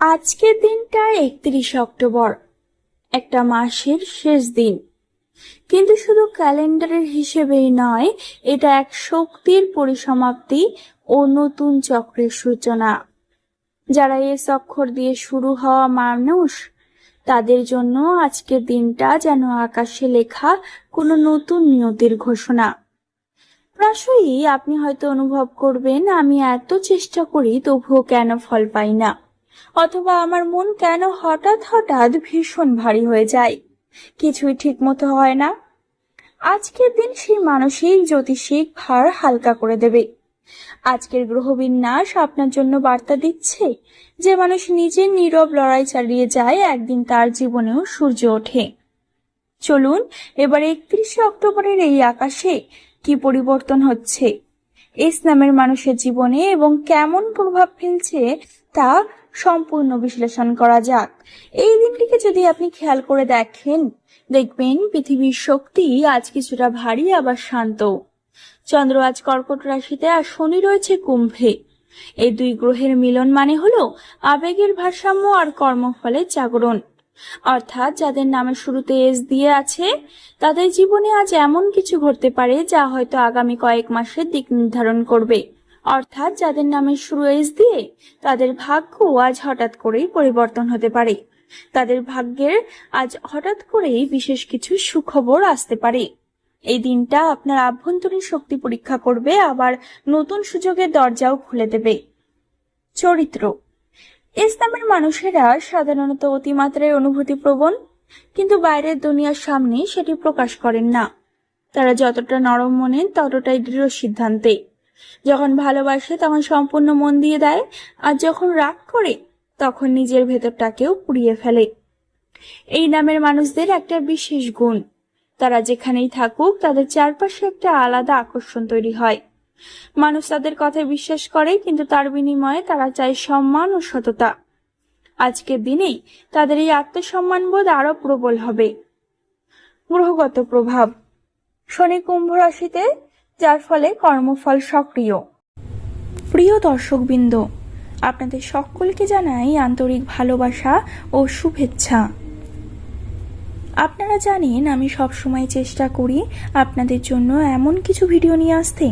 আজকের দিনটা একত্রিশ অক্টোবর, একটা মাসের শেষ দিন। কিন্তু শুধু ক্যালেন্ডারের হিসেবেই নয়, এটা এক শক্তির পরিসমাপ্তি ও নতুন চক্রের সূচনা। যারা এস অক্ষর দিয়ে শুরু হওয়া মানুষ, তাদের জন্য আজকের দিনটা যেন আকাশে লেখা কোনো নতুন নিয়তির ঘোষণা। প্রায়শই আপনি হয়তো অনুভব করবেন, আমি এত চেষ্টা করি, তবুও কেন ফল পাই না। অথবা আমার মন কেন হঠাৎ হঠাৎ ভীষণ ভারী হয়ে যায়? কিছুই ঠিক মতো হয় না। আজকের দিন সেই মানসিক, জ্যোতিষিক ভার হালকা করে দেবে। আজকের গ্রহবিন্যাস আপনার জন্য বার্তা দিচ্ছে যে মানুষ নিজের নীরব লড়াই চালিয়ে যায়, একদিন তার জীবনেও সূর্য ওঠে। চলুন এবার একত্রিশে অক্টোবরের এই আকাশে কি পরিবর্তন হচ্ছে? ইসলামের মানুষের জীবনে এবং কেমন প্রভাব ফেলছে তা সম্পূর্ণ বিশ্লেষণ করা যাক। এই দিনটিকে যদি আপনি খেয়াল করে দেখেন, দেখবেন পৃথিবীর শক্তি আজ কিছুটা ভারী, আবার শান্ত। চন্দ্র আজ কর্কট রাশিতে আর শনি রয়েছে কুম্ভে। এই দুই গ্রহের মিলন মানে হলো আবেগের ভারসাম্য আর কর্মফলের জাগরণ। অর্থাৎ যাদের নামের শুরুতে এস দিয়ে আছে, তাদের জীবনে আজ এমন কিছু ঘটতে পারে যা হয়তো আগামী কয়েক মাসের দিক নির্ধারণ করবে। অর্থাৎ যাদের নামের শুরু এস দিয়ে, তাদের ভাগ্য আজ হঠাৎ করেই পরিবর্তন হতে পারে। তাদের ভাগ্যের আজ হঠাৎ করেই বিশেষ কিছু সুখবর আসতে পারে। এই দিনটা আপনার আভ্যন্তরীণ শক্তি পরীক্ষা করবে, আবার নতুন সুযোগের দরজাও খুলে দেবে। চরিত্র। ইসলামের মানুষেরা সাধারণত অতিমাত্রায় অনুভূতি প্রবণ, কিন্তু বাইরের দুনিয়ার সামনে সেটি প্রকাশ করেন না। তারা যতটা নরম মনে, ততটাই দৃঢ় সিদ্ধান্তে। যখন ভালোবাসে তখন সম্পূর্ণ মন দিয়ে দেয়, আর যখন রাগ করে তখন নিজের ভেতরটাকেও পুড়িয়ে ফেলে। এই নামের মানুষদের একটা বিশেষ গুণ। তারা যেখানেই থাকুক, তাদের চারপাশে একটা আলাদা আকর্ষণ তৈরি হয়। মানুষ তাদের কথায় বিশ্বাস করে, কিন্তু তার বিনিময়ে তারা চায় সম্মান ও সততা। আজকের দিনেই তাদের এই আত্মসম্মানবোধ আরও প্রবল হবে। গ্রহগত প্রভাব। শনি কুম্ভ রাশিতে যার ফলে কর্মফল সক্রিয়। প্রিয় দর্শকবৃন্দ, আপনাদের সকলকে জানাই আন্তরিক ভালোবাসা ও শুভেচ্ছা। আপনারা জানেন, আমি সবসময় চেষ্টা করি আপনাদের জন্য এমন কিছু ভিডিও নিয়ে আসতে,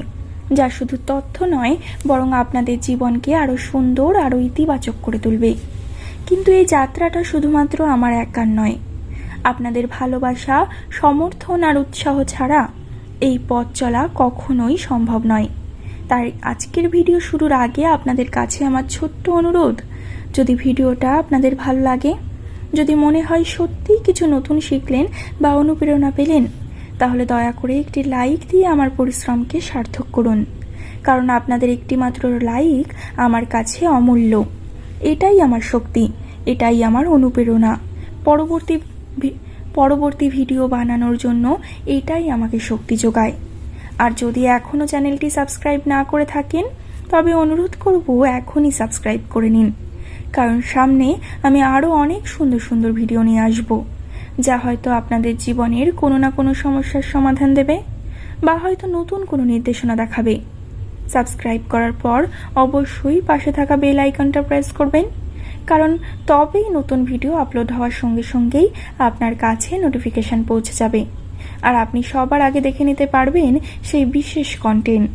যা শুধু তথ্য নয়, বরং আপনাদের জীবনকে আরও সুন্দর আরও ইতিবাচক করে তুলবে। কিন্তু এই যাত্রাটা শুধুমাত্র আমার একার নয়। আপনাদের ভালোবাসা, সমর্থন আর উৎসাহ ছাড়া এই পথ চলা কখনোই সম্ভব নয়। তাই আজকের ভিডিও শুরুর আগে আপনাদের কাছে আমার ছোট্ট অনুরোধ, যদি ভিডিওটা আপনাদের ভালো লাগে, যদি মনে হয় সত্যিই কিছু নতুন শিখলেন বা অনুপ্রেরণা পেলেন, তাহলে দয়া করে একটি লাইক দিয়ে আমার পরিশ্রমকে সার্থক করুন। কারণ আপনাদের একটি মাত্র লাইক আমার কাছে অমূল্য। এটাই আমার শক্তি, এটাই আমার অনুপ্রেরণা। পরবর্তী পরবর্তী ভিডিও বানানোর জন্য এটাই আমাকে শক্তি যোগায়। আর যদি এখনও চ্যানেলটি সাবস্ক্রাইব না করে থাকেন, তবে অনুরোধ করব এখনই সাবস্ক্রাইব করে নিন। কারণ সামনে আমি আরও অনেক সুন্দর সুন্দর ভিডিও নিয়ে আসব, যা হয়তো আপনাদের জীবনের কোনো না কোনো সমস্যার সমাধান দেবে বা হয়তো নতুন কোনো নির্দেশনা দেখাবে। সাবস্ক্রাইব করার পর অবশ্যই পাশে থাকা বেল আইকনটা প্রেস করবেন। কারণ তবেই নতুন ভিডিও আপলোড হওয়ার সঙ্গে সঙ্গেই আপনার কাছে নোটিফিকেশন পৌঁছে যাবে। আর আপনি সবার আগে দেখে নিতে পারবেন সেই বিশেষ কন্টেন্ট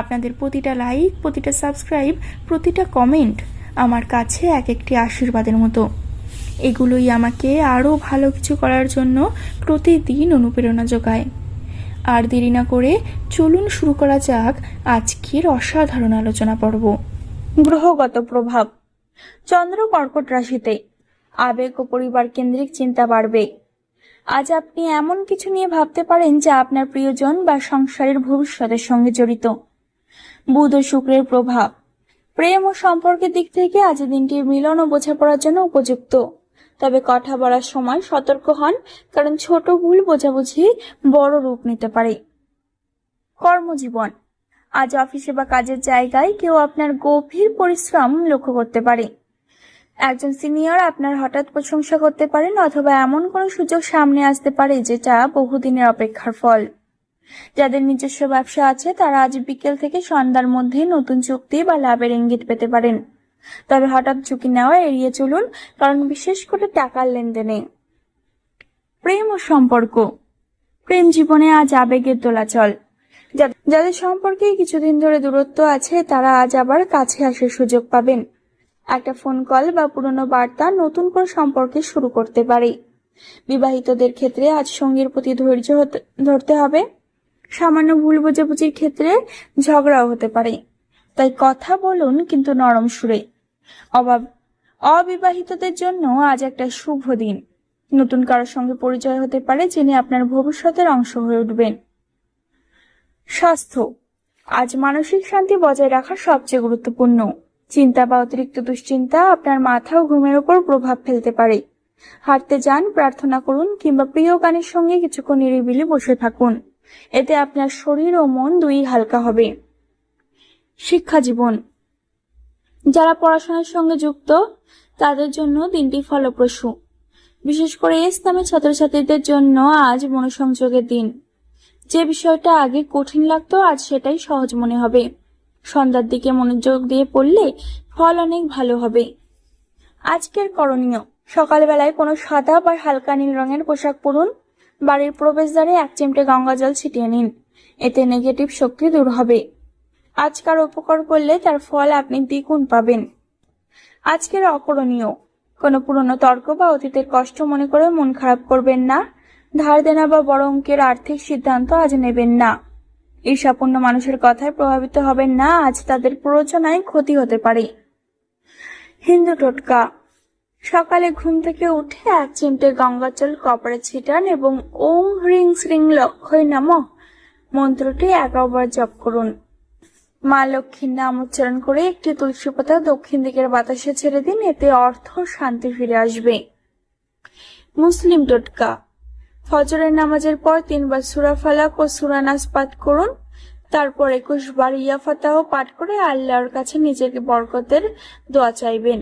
আপনাদের প্রতিটা লাইক প্রতিটা সাবস্ক্রাইব প্রতিটা কমেন্ট আমার কাছে এক একটি আশীর্বাদের মতো। এগুলোই আমাকে আরও ভালো কিছু করার জন্য প্রতিদিন অনুপ্রেরণা যোগায়। আর দেরি না করে চলুন শুরু করা যাক আজকের অসাধারণ আলোচনা পর্ব। গ্রহগত প্রভাব। চন্দ্র কর্কট রাশিতে। আবেগ ও পরিবার কেন্দ্রিক চিন্তা বাড়বে। আজ আপনি এমন কিছু নিয়ে ভাবতে পারেন যা আপনার প্রিয়জন বা সংসারের ভবিষ্যতের সঙ্গে জড়িত। বুধ ও শুক্রের প্রভাব। প্রেম ও সম্পর্কের দিক থেকে আজ দিনটি মিলন ও বোঝাপড়ার জন্য উপযুক্ত। তবে কথা বলার সময় সতর্ক হন, কারণ ছোট ভুল বোঝাবুঝি বড় রূপ নিতে পারে। কর্মজীবন। আজ অফিসে বা কাজের জায়গায় কেউ আপনার গভীর পরিশ্রম লক্ষ্য করতে পারে। একজন সিনিয়র আপনার হঠাৎ প্রশংসা করতে পারেন অথবা এমন কোনো সুযোগ সামনে আসতে পারে যেটা বহুদিনের অপেক্ষার ফল। যাদের নিজস্ব ব্যবসা আছে, তারা আজ বিকেল থেকে সন্ধ্যার মধ্যে নতুন চুক্তি বা লাভের ইঙ্গিত পেতে পারেন। তবে হঠাৎ ঝুঁকি নেওয়া এড়িয়ে চলুন, কারণ বিশেষ করে টাকার লেনদেনে। প্রেম ও সম্পর্ক। প্রেম জীবনে আজ আবেগের দোলাচল। যাদের সম্পর্কে কিছুদিন ধরে দূরত্ব আছে, তারা আজ আবার কাছে আসার সুযোগ পাবেন। একটা ফোন কল বা পুরনো বার্তা নতুন করে সম্পর্কে শুরু করতে পারে। বিবাহিতদের ক্ষেত্রে আজ সঙ্গীর প্রতি ধৈর্য ধরতে হবে। সামান্য ভুল বোঝাবুঝির ক্ষেত্রে ঝগড়াও হতে পারে। তাই কথা বলুন কিন্তু নরম সুরে। অভাব, অবিবাহিতদের জন্য আজ একটা শুভ দিন। নতুন কারোর সঙ্গে পরিচয় হতে পারে যিনি আপনার ভবিষ্যতের অংশ হয়ে উঠবেন। স্বাস্থ্য, আজ মানসিক শান্তি বজায় রাখা সবচেয়ে গুরুত্বপূর্ণ। চিন্তা বা অতিরিক্ত দুশ্চিন্তা আপনার মাথা ও ঘুমের উপর প্রভাব ফেলতে পারে। হাঁটতে যান, প্রার্থনা করুন, কিংবা প্রিয় গানের সঙ্গে কিছুক্ষণ নিরিবিলি বসে থাকুন। এতে আপনার শরীর ও মন দুই হালকা হবে। শিক্ষা জীবন। যারা পড়াশোনার সঙ্গে যুক্ত, তাদের জন্য দিনটি ফলপ্রসূ। বিশেষ করে ইসলামের ছাত্রছাত্রীদের জন্য আজ মনোসংযোগের দিন। যে বিষয়টা আগে কঠিন লাগতো, আজ সেটাই সহজ মনে হবে। সন্ধ্যার দিকে মনোযোগ দিয়ে পড়লে ফল অনেক ভালো হবে। আজকের করণীয়, সকালবেলায় কোনো সাদা বা হালকা নীল রঙের পোশাক পরুন। বাড়ির প্রবেশদ্বারে এক চিমটে গঙ্গা জল ছিটিয়ে নিন। এতে নেগেটিভ শক্তি দূর হবে। আজকার উপকার করলে তার ফল আপনি দ্বিগুণ পাবেন। আজকের অকরণীয়, কোনো পুরনো তর্ক বা অতীতের কষ্ট মনে করে মন খারাপ করবেন না। ধার দেনা বা বড় অঙ্কের আর্থিক সিদ্ধান্ত আজ নেবেন না। ঈর্ষাপূর্ণ মানুষের কথায় প্রভাবিত হবে না আজ তাদের প্ররোচনায় ক্ষতি হতে পারে। হিন্দু টোটকা। সকালে ঘুম থেকে উঠে এক চিমটে গঙ্গা জল কপালে ছিটান এবং ওং হ্রিং শ্রিং লক্ষই নাম মন্ত্রটি এগারোবার জপ করুন। মা লক্ষ্মীর নাম উচ্চারণ করে একটি তুলসী পাতা দক্ষিণ দিকের বাতাসে ছেড়ে দিন, এতে অর্থ শান্তি ফিরে আসবে। মুসলিম টোটকা। ফজরের নামাজের পর তিনবার সুরা ফালাক ও সুরা নাস পাঠ করুন। তারপর একুশ বার ইয়া ফাতাহ পাঠ করে আল্লাহর কাছে নিজেকে বরকতের দোয়া চাইবেন।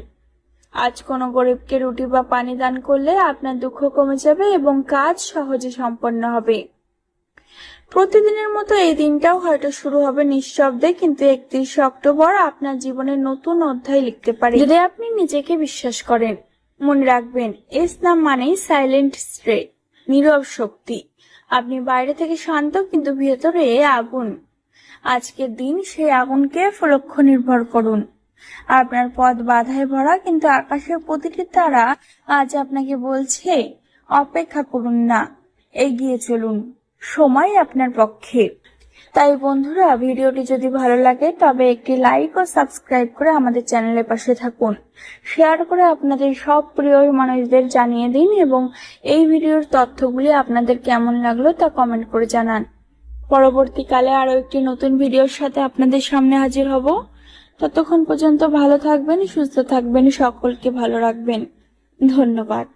আজ কোনো গরিবকে রুটি বা পানি দান করলে আপনার দুঃখ কমে যাবে এবং কাজ সহজে সম্পন্ন হবে। প্রতিদিনের মতো এই দিনটাও হয়তো শুরু হবে নিঃশব্দে, কিন্তু একত্রিশ অক্টোবর আপনার জীবনের নতুন অধ্যায় লিখতে পারে। যদি আপনি নিজেকে বিশ্বাস করেন, মনে রাখবেন, ইসলাম মানেই সাইলেন্ট স্ট্রেট নীরব শক্তি। আপনি বাইরে থেকে শান্ত কিন্তু ভেতরে আগুন। আজকের দিন সেই আগুনকে লক্ষ্য নির্ভর করুন। আপনার পথ বাধায় ভরা কিন্তু আকাশের প্রতিটি তারা আজ আপনাকে বলছে, অপেক্ষা করুন না, এগিয়ে চলুন। সময় আপনার পক্ষে। তাই বন্ধুরা, ভিডিওটি যদি ভালো লাগে, তবে একটি লাইক ও সাবস্ক্রাইব করে আমাদের চ্যানেলের পাশে থাকুন। শেয়ার করে আপনাদের সব প্রিয় মানুষদের জানিয়ে দিন এবং এই ভিডিওর তথ্যগুলি আপনাদের কেমন লাগল তা কমেন্ট করে জানান। পরবর্তীকালে আরও একটি নতুন ভিডিওর সাথে আপনাদের সামনে হাজির হব। ততক্ষণ পর্যন্ত ভালো থাকবেন, সুস্থ থাকবেন, সকলকে ভালো রাখবেন। ধন্যবাদ।